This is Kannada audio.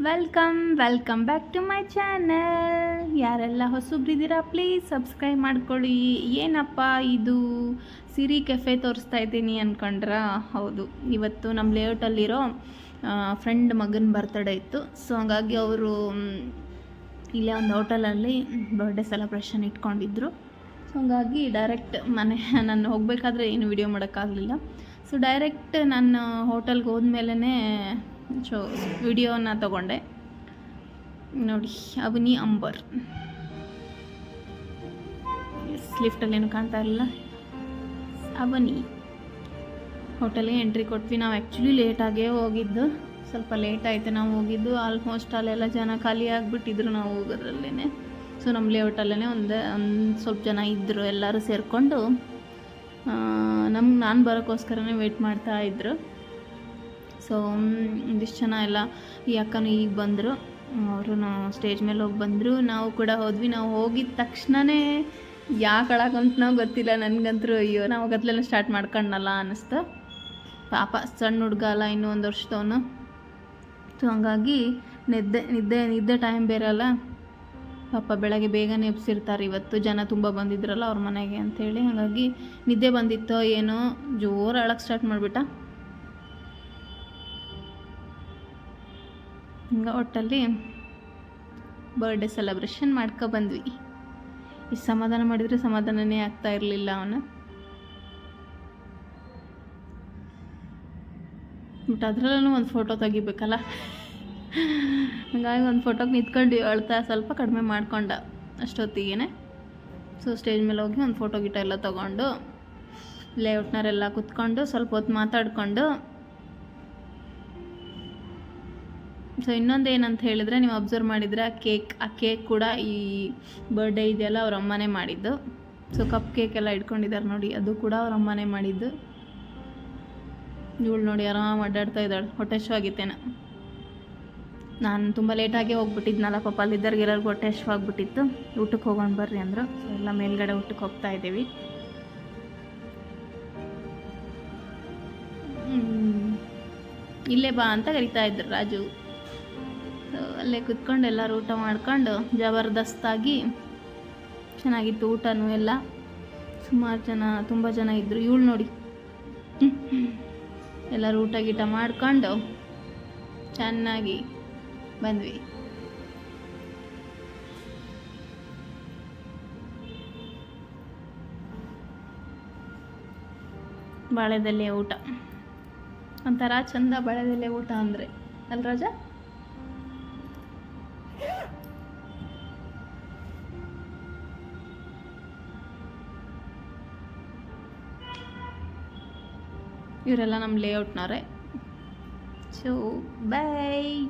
Welcome welcome back to my channel ಯಾರೆಲ್ಲ ಹೊಸಬ್ರಿದ್ದೀರಾ ಪ್ಲೀಸ್ ಸಬ್ಸ್ಕ್ರೈಬ್ ಮಾಡ್ಕೊಳ್ಳಿ. ಏನಪ್ಪ ಇದು? ಸಿರಿ ಕೆಫೆ ತೋರಿಸ್ತಾ ಇದ್ದೀನಿ ಅಂದ್ಕೊಂಡ್ರಾ ಹೌದು, ಇವತ್ತು ನಮ್ಮ ಲೇಔಟಲ್ಲಿರೋ ಫ್ರೆಂಡ್ ಮಗನ ಬರ್ತಡೇ ಇತ್ತು. ಸೊ ಹಾಗಾಗಿ ಅವರು ಇಲ್ಲೇ ಒಂದು ಹೋಟೆಲಲ್ಲಿ ಬರ್ಡೇ ಸೆಲೆಬ್ರೇಷನ್ ಇಟ್ಕೊಂಡಿದ್ರು. ಸೊ ಹಂಗಾಗಿ ಡೈರೆಕ್ಟ್ ಮನೆ, ನಾನು ಹೋಗಬೇಕಾದ್ರೆ ಏನು ವಿಡಿಯೋ ಮಾಡೋಕ್ಕಾಗಲಿಲ್ಲ. ಸೊ ಡೈರೆಕ್ಟ್ ನಾನು ಹೋಟೆಲ್ಗೆ ಹೋದ್ಮೇಲೆ ಸೊ ವಿಡಿಯೋನ ತಗೊಂಡೆ. ನೋಡಿ, ಅವನಿ ಅಂಬರ್. ಲಿಫ್ಟಲ್ಲಿ ಏನು ಕಾಣ್ತಾ ಇರಲಿಲ್ಲ. ಅವನಿ. ಹೋಟೆಲ್ಗೆ ಎಂಟ್ರಿ ಕೊಟ್ವಿ. ನಾವು ಆ್ಯಕ್ಚುಲಿ ಲೇಟಾಗೇ ಹೋಗಿದ್ದು. ಸ್ವಲ್ಪ ಲೇಟ್ ಆಯಿತು ನಾವು ಹೋಗಿದ್ದು. ಆಲ್ಮೋಸ್ಟ್ ಅಲ್ಲೆಲ್ಲ ಜನ ಖಾಲಿ ಆಗಿಬಿಟ್ಟಿದ್ರು ನಾವು ಹೋಗೋದ್ರಲ್ಲೇ ಸೊ ನಮ್ಮ ಲೇಔಟಲ್ಲೇ ಒಂದು ಒಂದು ಸ್ವಲ್ಪ ಜನ ಇದ್ದರು ಎಲ್ಲರೂ ಸೇರಿಕೊಂಡು ನಮ್ಗೆ ನಾನು ಬರೋಕ್ಕೋಸ್ಕರನೇ ಮಾಡ್ತಾ ಇದ್ದರು ಸೊ ಒಂದಿಷ್ಟು ಜನ ಎಲ್ಲ ಈ ಅಕ್ಕನೂ ಈಗ ಬಂದರು. ಅವರು ಸ್ಟೇಜ್ ಮೇಲೆ ಹೋಗಿ ಬಂದರು. ನಾವು ಕೂಡ ಹೋದ್ವಿ. ನಾವು ಹೋಗಿದ ತಕ್ಷಣವೇ ಯಾಕೆ ನಾವು ಗೊತ್ತಿಲ್ಲ. ನನಗಂತೂ ಅಯ್ಯೋ, ನಾವು ಗದ್ಲೆಲ್ಲ ಸ್ಟಾರ್ಟ್ ಮಾಡ್ಕೊಂಡಲ್ಲ ಅನ್ನಿಸ್ತು. ಪಾಪ ಸಣ್ಣ ಹುಡುಗ ಅಲ್ಲ, ಇನ್ನೂ ಒಂದು ವರ್ಷದವನು. ಸೊ ಹಂಗಾಗಿ ನಿದ್ದೆ ನಿದ್ದೆ ನಿದ್ದೆ ಟೈಮ್ ಬೇರಲ್ಲ ಪಾಪ ಬೆಳಗ್ಗೆ ಬೇಗನೆ ಎಬ್ಸಿರ್ತಾರೆ. ಇವತ್ತು ಜನ ತುಂಬ ಬಂದಿದ್ರಲ್ಲ ಅವ್ರ ಮನೆಗೆ ಅಂಥೇಳಿ ಹಾಗಾಗಿ ನಿದ್ದೆ ಬಂದಿತ್ತೋ ಏನೋ ಜೋರು ಅಳಕ್ಕೆ ಸ್ಟಾರ್ಟ್ ಮಾಡಿಬಿಟ್ಟ. ಹಿಂಗೆ ಒಟ್ಟಲ್ಲಿ ಬರ್ಡೇ ಸೆಲೆಬ್ರೇಷನ್ ಮಾಡ್ಕೊ ಬಂದ್ವಿ. ಈ ಸಮಾಧಾನ ಮಾಡಿದರೆ ಸಮಾಧಾನನೇ ಆಗ್ತಾ ಇರಲಿಲ್ಲ ಅವನು. ಬಟ್ ಅದರಲ್ಲೂ ಒಂದು ಫೋಟೋ ತೆಗಿಬೇಕಲ್ಲ? ಹಂಗಾಗಿ ಒಂದು ಫೋಟೋಗೆ ನಿಂತ್ಕೊಂಡು ಅಳ್ತಾ ಸ್ವಲ್ಪ ಕಡಿಮೆ ಮಾಡ್ಕೊಂಡ ಅಷ್ಟೊತ್ತಿಗೆ ಸೊ ಸ್ಟೇಜ್ ಮೇಲೆ ಹೋಗಿ ಒಂದು ಫೋಟೋ ಗಿಟ ಎಲ್ಲ ತೊಗೊಂಡು ಲೇಔಟ್ನವರೆಲ್ಲ ಕುತ್ಕೊಂಡು ಸ್ವಲ್ಪ ಹೊತ್ತು ಮಾತಾಡಿಕೊಂಡು ಸೊ ಇನ್ನೊಂದು ಏನಂತ ಹೇಳಿದ್ರೆ, ನೀವು ಅಬ್ಸರ್ವ್ ಮಾಡಿದರೆ ಆ ಕೇಕ್ ಆ ಕೇಕ್ ಕೂಡ ಈ ಬರ್ಡೇ ಇದೆಯಲ್ಲ, ಅವ್ರ ಅಮ್ಮನೇ ಮಾಡಿದ್ದು. ಸೊ ಕಪ್ ಕೇಕ್ ಎಲ್ಲ ಇಟ್ಕೊಂಡಿದ್ದಾರೆ ನೋಡಿ, ಅದು ಕೂಡ ಅವ್ರ ಅಮ್ಮನೇ ಮಾಡಿದ್ದು. ಇವಳು ನೋಡಿ ಆರಾಮ ಅಡ್ಡಾಡ್ತಾ ಇದ್ದಾಳೆ ಹೊಟ್ಟೆ ಆಗಿತ್ತೇನೆ ನಾನು ತುಂಬ ಲೇಟಾಗಿ ಹೋಗ್ಬಿಟ್ಟಿದ್ನಲ್ಲ, ಪಾಪ ಅಲ್ಲಿದ್ದವ್ರಿಗೆ ಎಲ್ಲರಿಗೂ ಹೊಟ್ಟೆ ಆಗ್ಬಿಟ್ಟಿತ್ತು ಊಟಕ್ಕೆ ಹೋಗೋಣ ಬರ್ರಿ ಅಂದರು. ಸೊ ಎಲ್ಲ ಮೇಲ್ಗಡೆ ಊಟಕ್ಕೆ ಹೋಗ್ತಾ ಇದ್ದೀವಿ. ಇಲ್ಲೇ ಬಾ ಅಂತ ಕರಿತಾ ಇದ್ರು ರಾಜು. ಅಲ್ಲೇ ಕುತ್ಕೊಂಡು ಎಲ್ಲರೂ ಊಟ ಮಾಡ್ಕೊಂಡು ಜಬರ್ದಸ್ತಾಗಿ ಚೆನ್ನಾಗಿತ್ತು ಊಟನೂ ಎಲ್ಲ. ಸುಮಾರು ಜನ, ತುಂಬ ಜನ ಇದ್ದರು ಇವಳು ನೋಡಿ. ಎಲ್ಲರೂ ಊಟ ಗೀಟ ಮಾಡ್ಕೊಂಡು ಚೆನ್ನಾಗಿ ಬಂದ್ವಿ. ಬಾಳೆದಲ್ಲೇ ಊಟ. ಒಂಥರ ಚಂದ ಬಾಳೆದಲ್ಲೇ ಊಟ ಅಂದರೆ. ಅಲ್ಲ ಇವರೆಲ್ಲ ನಮ್ಮ ಲೇಔಟ್ನವರೇ ಸೊ ಬೈ